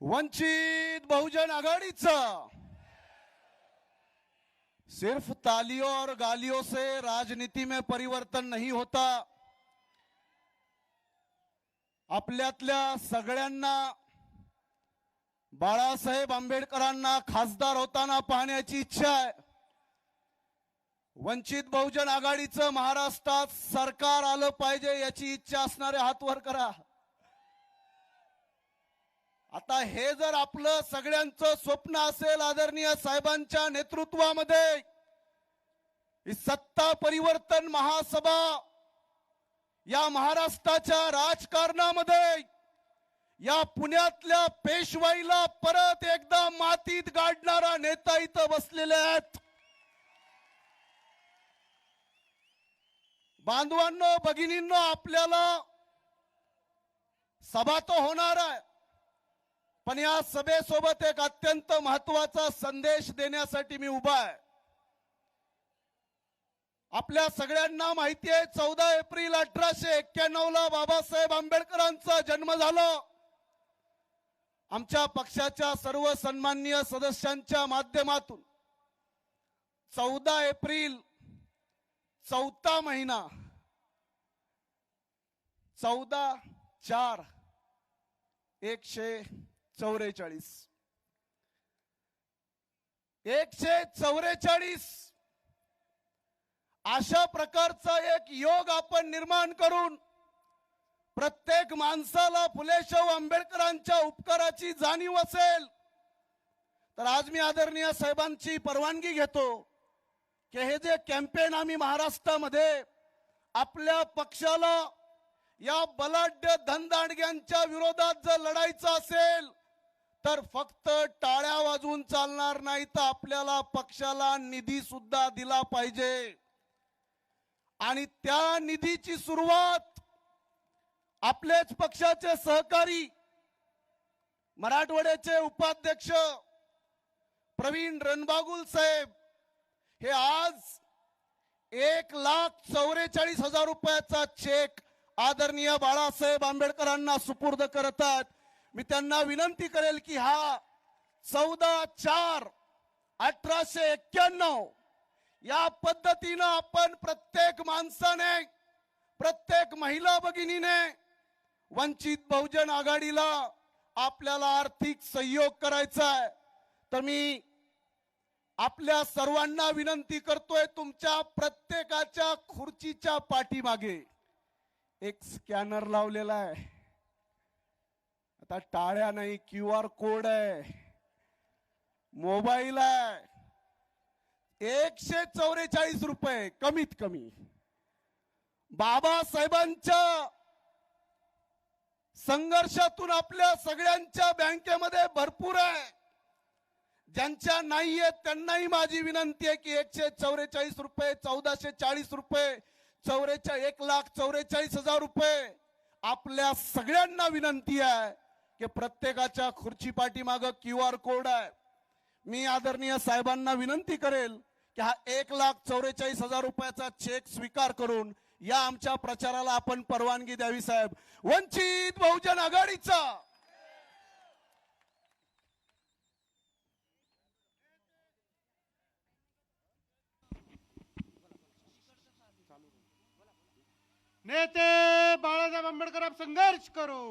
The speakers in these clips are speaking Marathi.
वंचित बहुजन आघाड़ीचा. सिर्फ तालियों और गालियों से राजनीति में परिवर्तन नहीं होता. आपल्यातल्या सगळ्यांना बाळासाहेब आंबेडकरांना खासदार होताना पाहण्याची इच्छा आहे. वंचित बहुजन आघाडीचं महाराष्ट्रात सरकार आलं पाहिजे याची इच्छा असणारे हात वर करा. आता हे जर आपलं सगळ्यांचं स्वप्न असेल आदरणीय साहेबांच्या नेतृत्वामध्ये ही सत्ता परिवर्तन महासभा या महाराष्ट्राच्या राजकारणामध्ये या पुण्यातल्या पेशवाईला परत एकदा मातीत गाडणारा नेता इथं बसलेले आहेत. बांधवांनो भगिनींनो आपल्याला सभा तो होणार आहे. पण या सभेसोबत एक अत्यंत महत्त्वाचा संदेश देण्यासाठी मी उभा आहे. आपल्या सगळ्यांना माहिती आहे चौदा एप्रिल अठराशे एक्क्याण्णव ला बाबासाहेब आंबेडकरांचा जन्म झाला. आमच्या पक्षाच्या सर्व सन्माननीय सदस्यांच्या माध्यमातून चौदा एप्रिल चौथा महिना चौदा चार एकशे चौवेचाळीस एकशे चौवेचाळीस अशा प्रकारचा एक योग आपण निर्माण करून प्रत्येक माणसाला फुले शाहू आंबेडकरांच्या उपकाराची जाणीव असेल तर आज मी आदरणीय साहेबांची परवानगी घेतो की हे जे कॅम्पेन आम्ही महाराष्ट्रामध्ये आपल्या पक्षाला या बलाढ्य धनदांडग्यांच्या विरोधात जर लढायचं असेल तर फक्त टाळ्या वाजवून चालणार नाही तर आपल्याला पक्षाला निधी सुद्धा दिला पाहिजे. आणि त्या निधीची सुरुवात आपलेच पक्षाचे सहकारी मराठवाड्याचे उपाध्यक्ष प्रवीण रणबागुल साहेब हे आज एक लाख चौवेचाळीस हजार रुपयाचा चेक आदरणीय बाळासाहेब आंबेडकरांना सुपूर्द करतात. मी त्यांना विनंती करेल की हा चौदा चार अठराशे एक्क्याण्णव या पद्धतीनं आपण प्रत्येक माणसाने प्रत्येक महिला भगिनीने वंचित बहुजन आघाडीला आपल्याला आर्थिक सहयोग करायचा आहे तर मी आपल्या सर्वांना विनंती करतोय तुमच्या प्रत्येकाच्या खुर्चीच्या पाठीमागे एक स्कॅनर लावलेला आहे. आता टाळ्या नाही क्यू आर कोड आहे. मोबाईल आहे. एकशे चौवेचाळीस रुपये कमीत कमी. बाबासाहेबांच्या संघर्षातून आपल्या सगळ्यांच्या बँकेमध्ये भरपूर आहे. ज्यांच्या नाही आहेत त्यांनाही माझी विनंती आहे की एकशे चौवेचाळीस रुपये चौदाशे चाळीस रुपये चौवेचा एक लाख चौवेचाळीस हजार रुपये आपल्या सगळ्यांना विनंती आहे. की प्रत्येकाच्या खुर्ची पाठीमाग क्यू आर कोड आहे. मी आदरणीय साहेबांना विनंती करेल की हा एक लाख चौवेचाळीस हजार रुपयाचा चेक स्वीकार करून या आमच्या प्रचाराला आपण परवानगी द्यावी साहेब. वंचित बहुजन आघाडीचा! नेते बाळासाहेब आंबेडकर आप संघर्ष करो.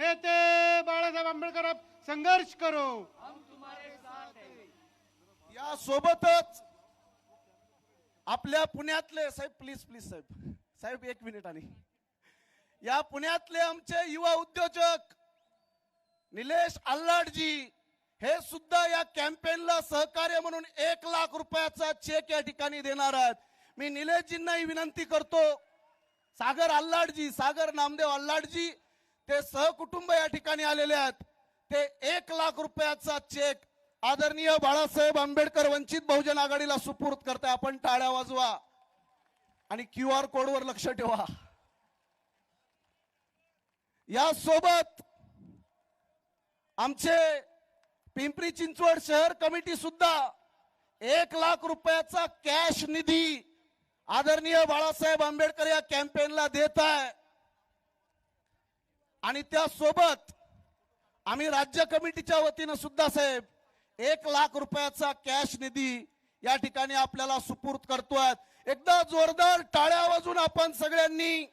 नेते बाळासाहेब आंबेडकर संघर्ष करो. या सोबतच आपल्या पुण्यातले साहेब प्लीज प्लीज साहेब. साहेब एक मिनिट आणि. या पुण्यातले आमचे युवा उद्योजक निलेश अल्लाडजी हे सुद्धा या कॅम्पेनला सहकार्य म्हणून एक लाख रुपयाचा चेक या ठिकाणी देणार आहेत. मी निलेशजींनाही विनंती करतो सागर अल्लाडजी सागर नामदेव अल्लाडजी ते सहकुटुंब या ठिकाणी आलेले आहेत. ते एक लाख रुपयाचा चेक आदरणीय बाळासाहेब आंबेडकर वंचित बहुजन आघाडीला सुपूर्द करताय. आपण टाळ्या वाजवा आणि क्यू आर कोडवर लक्ष ठेवा. या सोबत आमचे पिंपरी चिंचवड शहर कमिटी सुद्धा एक लाख रुपयाचा कॅश निधी आदरणीय बाळासाहेब आंबेडकर या कॅम्पेनला देत आहे. आणि त्यासोबत आम्ही राज्य कमिटीच्या वतीनं सुद्धा साहेब एक लाख रुपयाचा कॅश निधी या ठिकाणी आपल्याला सुपूर्द करतोय. एकदा जोरदार टाळ्या वाजून आपण सगळ्यांनी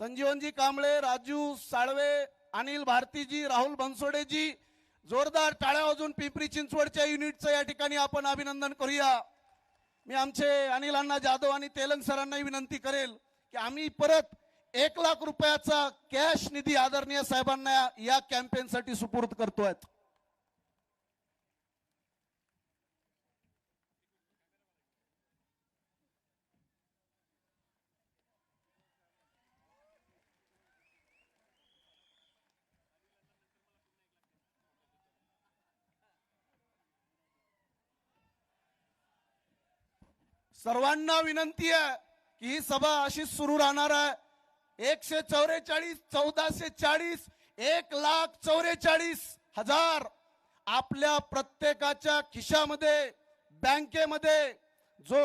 संजीवनजी कांबळे राजू साळवे अनिल भारतीजी राहुल बनसोडेजी जोरदार टाळ्या वाजून पिंपरी चिंचवडच्या युनिटचं या ठिकाणी आपण अभिनंदन करूया. मी आमचे अनिल अण्णा जाधव आणि तेलंग सरांनाही विनंती करेल की आम्ही परत एक लाख रुपयाचा कॅश निधी आदरणीय साहेबांना या कॅम्पेनसाठी सुपूर्द करतोय. सर्वांना विनंती आहे की ही सभा अशीच सुरू राहणार आहे. एकशे चौवेचाळीस चौदाशे चाळीस एक लाख चौवेचाळीस हजार आपल्या प्रत्येकाच्या खिशामध्ये बँकेमध्ये जो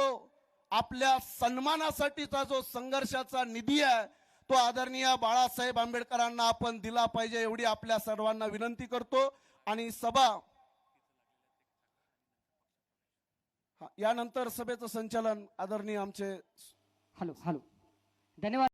आपल्या सन्मानासाठीचा जो संघर्षाचा निधी आहे तो आदरणीय बाळासाहेब आंबेडकरांना आपण दिला पाहिजे एवढी आपल्या सर्वांना विनंती करतो. आणि सभा हा, यानंतर सभेचं संचालन आदरणीय आमचे हॅलो हॅलो. धन्यवाद.